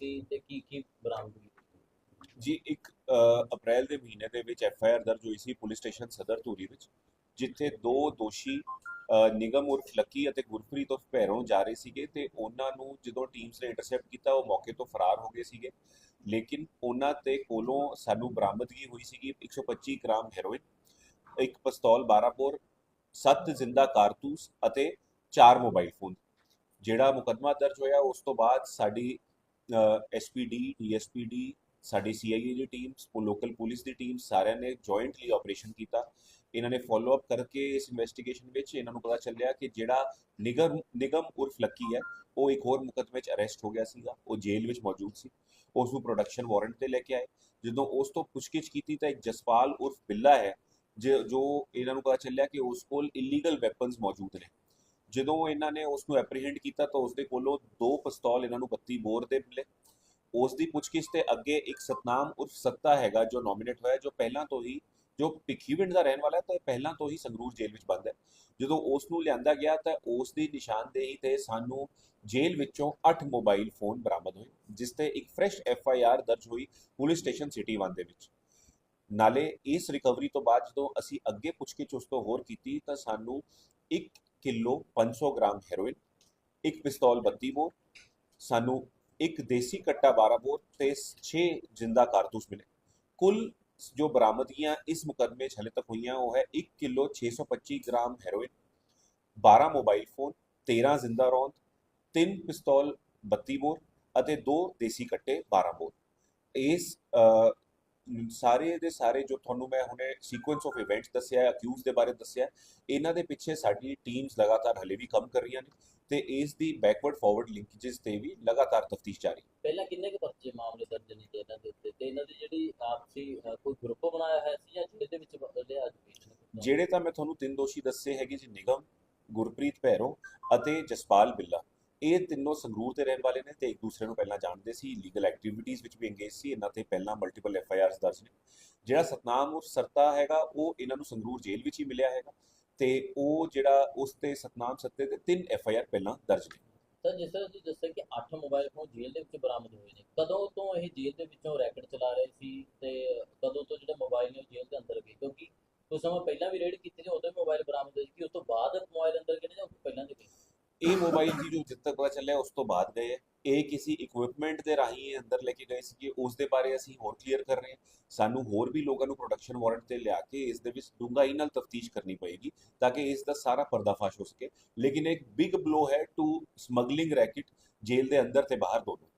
ਸੀ ਤੇ ਕੀ ਕੀ ਬਰਾਮਦਗੀ ਜੀ, ਇੱਕ ਅਪ੍ਰੈਲ ਦੇ ਮਹੀਨੇ ਦੇ ਵਿੱਚ ਐਫ ਆਈ ਆਰ ਦਰਜ ਹੋਈ ਸੀ ਪੁਲਿਸ ਸਟੇਸ਼ਨ ਸਦਰ ਧੂਰੀ ਵਿੱਚ, ਜਿੱਥੇ ਦੋ ਦੋਸ਼ੀ ਨਿਗਮ ਉਰਫ ਲੱਕੀ ਅਤੇ ਗੁਰਪ੍ਰੀਤ ਤੋਂ ਭੈਰੋਂ ਜਾ ਰਹੇ ਸੀਗੇ ਤੇ ਉਹਨਾਂ ਨੂੰ ਜਦੋਂ ਟੀਮਸ ਨੇ ਇੰਟਰਸੈਪਟ ਕੀਤਾ, ਉਹ ਮੌਕੇ ਤੋਂ ਫਰਾਰ ਹੋ ਗਏ ਸੀਗੇ। ਲੇਕਿਨ ਉਹਨਾਂ ਤੇ ਕੋਲੋਂ ਸਾਨੂੰ ਬਰਾਮਦਗੀ ਹੋਈ ਸੀਗੀ 125 ਗ੍ਰਾਮ ਹੈਰੋਇਨ, ਇੱਕ ਪਿਸਤੌਲ 12 ਬੋਰ 7 ਜ਼ਿੰਦਾ ਕਾਰਤੂਸ ਅਤੇ 4 ਮੋਬਾਈਲ ਫੋਨ। ਜਿਹੜਾ ਮੁਕੱਦਮਾ ਦਰਜ ਹੋਇਆ, ਉਸ ਤੋਂ ਬਾਅਦ ਸਾਡੀ ਐਸਪੀਡੀ ਡੀਐਸਪੀਡੀ ਸਾਡੀ ਸੀਆਈਏ ਦੀ ਟੀਮ ਲੋਕਲ ਪੁਲਿਸ ਦੀ ਟੀਮ ਸਾਰਿਆਂ ਨੇ ਜੁਆਇੰਟਲੀ ਆਪਰੇਸ਼ਨ ਕੀਤਾ। ਇਹਨਾਂ ਨੇ ਫਾਲੋ ਅਪ ਕਰਕੇ ਇਸ ਇਨਵੈਸਟੀਗੇਸ਼ਨ ਵਿੱਚ ਇਹਨਾਂ ਨੂੰ ਪਤਾ ਚੱਲਿਆ ਕਿ ਜਿਹੜਾ ਨਿਗਮ ਨਿਗਮ ਉਰਫ ਲੱਕੀ ਹੈ, ਉਹ ਇੱਕ ਹੋਰ ਮੁਕੱਦਮੇ 'ਚ ਅਰੈਸਟ ਹੋ ਗਿਆ ਸੀਗਾ। ਉਹ ਜੇਲ੍ਹ ਵਿੱਚ ਮੌਜੂਦ ਸੀ। ਉਸ ਨੂੰ ਪ੍ਰੋਡਕਸ਼ਨ ਵਾਰੰਟ ਤੇ ਲੈ ਕੇ ਆਏ। ਜਦੋਂ ਉਸ ਤੋਂ ਪੁੱਛਗਿੱਛ ਕੀਤੀ ਤਾਂ ਇੱਕ ਜਸਪਾਲ ਉਰਫ ਬਿੱਲਾ ਹੈ, ਜੋ ਜੋ ਇਹਨਾਂ ਨੂੰ ਪਤਾ ਚੱਲਿਆ ਕਿ ਉਸ ਕੋਲ ਇਲੀਗਲ ਵੈਪਨਸ ਮੌਜੂਦ ਨੇ। ਜਦੋਂ ਇਹਨਾਂ ਨੇ ਉਸ ਨੂੰ ਐਪਰੀਹੈਂਡ ਕੀਤਾ ਤਾਂ ਉਸ ਦੇ ਕੋਲੋਂ ਦੋ ਪਿਸਤੌਲ ਇਹਨਾਂ ਨੂੰ 32 ਬੋਰ ਦੇ ਮਿਲੇ। ਉਸ ਦੀ ਪੁੱਛਗਿੱਛ ਤੇ ਅੱਗੇ ਇੱਕ ਸਤਨਾਮ ਉਰਫ ਸੱਤਾ ਹੈਗਾ ਜੋ ਨੋਮੀਨੇਟ ਹੋਇਆ, ਜੋ ਪਹਿਲਾਂ ਤੋਂ ਹੀ, ਜੋ ਭਿੱਖੀਵਿੰਡ ਦਾ ਰਹਿਣ ਵਾਲਾ ਹੈ, ਤਾਂ ਪਹਿਲਾਂ ਤੋਂ ਹੀ ਸੰਗਰੂਰ ਜੇਲ੍ਹ ਵਿੱਚ ਬੰਦ ਹੈ। ਜਦੋਂ ਉਸ ਨੂੰ ਲਿਆਂਦਾ ਗਿਆ ਤਾਂ ਉਸ ਦੀ ਨਿਸ਼ਾਨਦੇਹੀ ਤੇ ਸਾਨੂੰ ਜੇਲ੍ਹ ਵਿੱਚੋਂ 8 ਮੋਬਾਈਲ ਫੋਨ ਬਰਾਮਦ ਹੋਏ, ਜਿਸ ਤੇ ਇੱਕ ਫਰੈਸ਼ ਐਫ ਆਈ ਆਰ ਦਰਜ ਹੋਈ ਪੁਲਿਸ ਸਟੇਸ਼ਨ ਸਿਟੀ 1 ਦੇ ਵਿੱਚ। ਨਾਲੇ ਇਸ ਰਿਕਵਰੀ ਤੋਂ ਬਾਅਦ ਜਦੋਂ ਅਸੀਂ ਅੱਗੇ ਪੁੱਛਗਿੱਛ ਉਸ ਤੋਂ ਹੋਰ ਕੀਤੀ ਤਾਂ ਸਾਨੂੰ ਇੱਕ ਕਿਲੋ 500 ਗ੍ਰਾਮ ਹੈਰੋਇਨ, ਇੱਕ ਪਿਸਤੌਲ 32 ਬੋਰ ਸਾਨੂੰ ਇੱਕ ਦੇਸੀ ਕੱਟਾ 12 ਬੋਰ ਤੇ 6 ਜਿੰਦਾ ਕਾਰਤੂਸ ਮਿਲੇ। ਕੁੱਲ ਜੋ ਬਰਾਮਦਗੀਆਂ ਇਸ ਮੁਕੱਦਮੇ 'ਚ ਹਲੇ ਤੱਕ ਹੋਈਆਂ ਉਹ ਹੈ 1 kilo 625 gram heroin 12 mobile phone 13 ਜ਼ਿੰਦਾ ਰੌਂਦ 3 ਪਿਸਤੌਲ 32 ਬੋਰ ਅਤੇ 2 ਦੇਸੀ ਕੱਟੇ 12 ਬੋਰ ਇਸ ਸਾਰੇ ਦੇ ਸਾਰੇ ਜੋ ਤੁਹਾਨੂੰ ਮੈਂ ਹੁਣੇ ਸੀਕੁਐਂਸ ਆਫ ਇਵੈਂਟਸ ਦੱਸਿਆ ਅਕਿਊਜ਼ ਦੇ ਬਾਰੇ ਦੱਸਿਆ ਇਹਨਾਂ ਦੇ ਪਿੱਛੇ ਸਾਡੀ ਟੀਮਸ ਲਗਾਤਾਰ ਹਲੇ ਵੀ ਕੰਮ ਕਰ ਰਹੀਆਂ ਨੇ ਤੇ ਇਸ ਦੀ ਬੈਕਵਰਡ ਫਾਰਵਰਡ ਲਿੰਕੇजेस ਤੇ ਵੀ ਲਗਾਤਾਰ ਤਫਤੀਸ਼ ਜਾਰੀ। ਪਹਿਲਾਂ ਕਿੰਨੇ ਕੁ ਪਰਚੇ ਮਾਮਲੇ ਦਰਜ ਨੇ ਜੀ ਇਹਨਾਂ ਦੇ ਉੱਤੇ? ਤੇ ਇਹਨਾਂ ਦੀ ਜਿਹੜੀ ਆਪਸੀ ਕੋਈ ਗਰੁੱਪ ਬਣਾਇਆ ਹੈ ਸੀ ਜਾਂ ਜਿਹਦੇ ਵਿੱਚ ਲਿਆ ਜਿਹੜੇ ਤਾਂ ਮੈਂ ਤੁਹਾਨੂੰ ਤਿੰਨ ਦੋਸ਼ੀ ਦੱਸੇ ਹੈਗੇ ਜੀ ਨਿਗਮ ਗੁਰਪ੍ਰੀਤ ਭੈਰੋ ਅਤੇ ਜਸਪਾਲ ਬਿੱਲਾ। ਇਹ ਤਿੰਨੋਂ ਸੰਗਰੂਰ ਦੇ ਰਹਿਣ ਵਾਲੇ ਨੇ ਤੇ ਇੱਕ ਦੂਸਰੇ ਨੂੰ ਪਹਿਲਾਂ ਜਾਣਦੇ ਸੀ। ਲੀਗਲ ਐਕਟੀਵਿਟੀਜ਼ ਵਿੱਚ ਵੀ ਇੰਗੇਜ ਸੀ। ਇਹਨਾਂ ਤੇ ਪਹਿਲਾਂ ਮਲਟੀਪਲ ਐਫ ਆਈ ਆਰਸ ਦਰਜ ਨੇ। ਜਿਹੜਾ ਸਤਨਾਮ ਉਰ ਸਰਤਾ ਹੈਗਾ, ਉਹ ਇਹਨਾਂ ਨੂੰ ਸੰਗਰੂਰ ਜੇਲ੍ਹ ਵਿੱਚ ਹੀ ਮਿਲਿਆ ਹੈਗਾ ਤੇ ਉਹ ਜਿਹੜਾ ਉਸ ਤੇ ਸਤਨਾਮ ਸੱਤੇ ਦੇ ਤਿੰਨ ਐਫ ਆਈ ਆਰ ਪਹਿਲਾਂ ਦਰਜ ਨੇ। ਸਰ, ਜਿਸ ਤਰ੍ਹਾਂ ਤੁਸੀਂ ਦੱਸਿਆ ਕਿ 8 ਮੋਬਾਈਲ ਫੋਨ ਜੇਲ੍ਹ ਦੇ ਵਿੱਚ ਬਰਾਮਦ ਹੋਏ ਨੇ। ਕਦੋਂ ਤੋਂ ਇਹ ਜੇਲ੍ਹ ਦੇ ਵਿੱਚੋਂ ਰੈਕਟ ਚਲਾ ਰਹੇ ਸੀ ਤੇ ਕਦੋਂ ਤੋਂ ਜਿਹੜੇ ਮੋਬਾਈਲ ਨੇ ਜੇਲ੍ਹ ਦੇ ਅੰਦਰ ਗਏ? ਕਿਉਂਕਿ ਕੁਝ ਸਮਾਂ ਪਹਿਲਾਂ ਵੀ ਰੇਡ ਕੀਤੀ ਸੀ, ਉਦੋਂ ਮੋਬਾਈਲ ਬਰਾਮਦ ਹੋਏ ਸੀ। ਕਿ ਉਸ ਤੋਂ ਬਾਅਦ ਮੋਬਾਈਲ ਅੰਦਰ ਗਏ ਨੇ ਜਾਂ ਉਸ ਤੋਂ ਪਹਿਲਾਂ ਦੇ ਗਏ ਇਹ ਮੋਬਾਈਲ ਜੀ ਜੋ ਜਿੱਦ ਤੱਕ ਚੱਲਿਆ, ਉਸ ਤੋਂ ਬਾਅਦ ਗਏ ਹੈ ਇਹ ਕਿਸੇ ਇਕਵਿਪਮੈਂਟ ਦੇ ਰਾਹੀਂ ਇਹ ਅੰਦਰ ਲੈ ਕੇ ਗਏ ਸੀਗੇ। ਉਸ ਦੇ ਬਾਰੇ ਅਸੀਂ ਹੋਰ ਕਲੀਅਰ ਕਰ ਰਹੇ ਹਾਂ। ਸਾਨੂੰ ਹੋਰ ਵੀ ਲੋਕਾਂ ਨੂੰ ਪ੍ਰੋਡਕਸ਼ਨ ਵਾਰੰਟ ਤੇ ਲਿਆ ਕੇ ਇਸ ਦੇ ਵਿੱਚ ਡੂੰਘਾਈ ਨਾਲ ਤਫਤੀਸ਼ ਕਰਨੀ ਪਏਗੀ, ਤਾਂ ਕਿ ਇਸ ਦਾ ਸਾਰਾ ਪਰਦਾਫਾਸ਼ ਹੋ ਸਕੇ। ਲੇਕਿਨ ਇੱਕ ਬਿਗ ਬਲੋ ਹੈ ਟੂ ਸਮਗਲਿੰਗ ਰੈਕਟ ਜੇਲ੍ਹ ਦੇ ਅੰਦਰ ਤੇ ਬਾਹਰ ਦੋਨੋਂ।